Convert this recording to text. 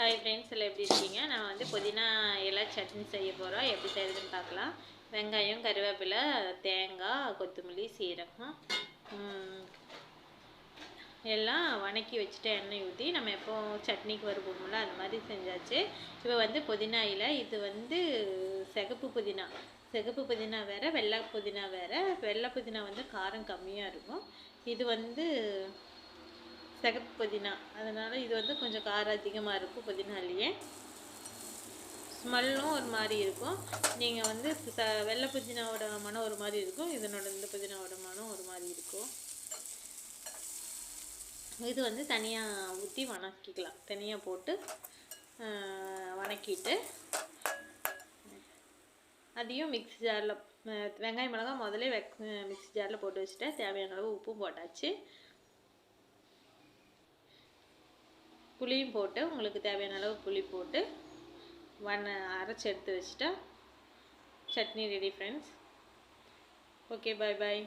Hi friends எல்லாம் எப்படி இருக்கீங்க? நான் வந்து புதினா இலை சட்னி செய்ய போகிறோம் எப்படி செய்யறதுன்னு பார்க்கலாம். வெங்காயம் கருவேப்பிலை தேங்காய் கொத்தமல்லி சீரகம். எல்லாம் வணக்கி வச்சுட்டு எண்ணெய் ஊற்றி நம்ம எப்போ சட்னிக்கு வருவோம்ல அந்த மாதிரி செஞ்சாச்சு. இப்போ வந்து புதினா இலை இது வந்து சிகப்பு புதினா. சிகப்பு புதினா வேறு வெள்ளை புதினா வேறு. வெள்ளை புதினா வந்து காரம் கம்மியாக இருக்கும். இது வந்து சிகப்பு புதினா. அதனால் இது வந்து கொஞ்சம் காரம் அதிகமாக இருக்கும் புதினாலேயே. ஸ்மெல்லும் ஒரு மாதிரி இருக்கும். நீங்கள் வந்து ச வெள்ளை புதினாவோட மனம் ஒரு மாதிரி இருக்கும். இதனோட இந்த புதினாவோட மனம் ஒரு மாதிரி இருக்கும். இது வந்து தனியாக ஊற்றி வணக்கிக்கலாம். தனியாக போட்டு வணக்கிட்டு. அதையும் மிக்ஸி ஜாரில் வெங்காயம் மிளகா முதலே வெக் மிக்ஸி ஜாரில் போட்டு வச்சுட்டேன். தேவையான அளவு உப்பும் போட்டாச்சு. புளியும் போட்டு உங்களுக்கு தேவையான அளவு புளி போட்டு வண்ண அரைச்சி எடுத்து வச்சுட்டா chutney ready friends okay bye bye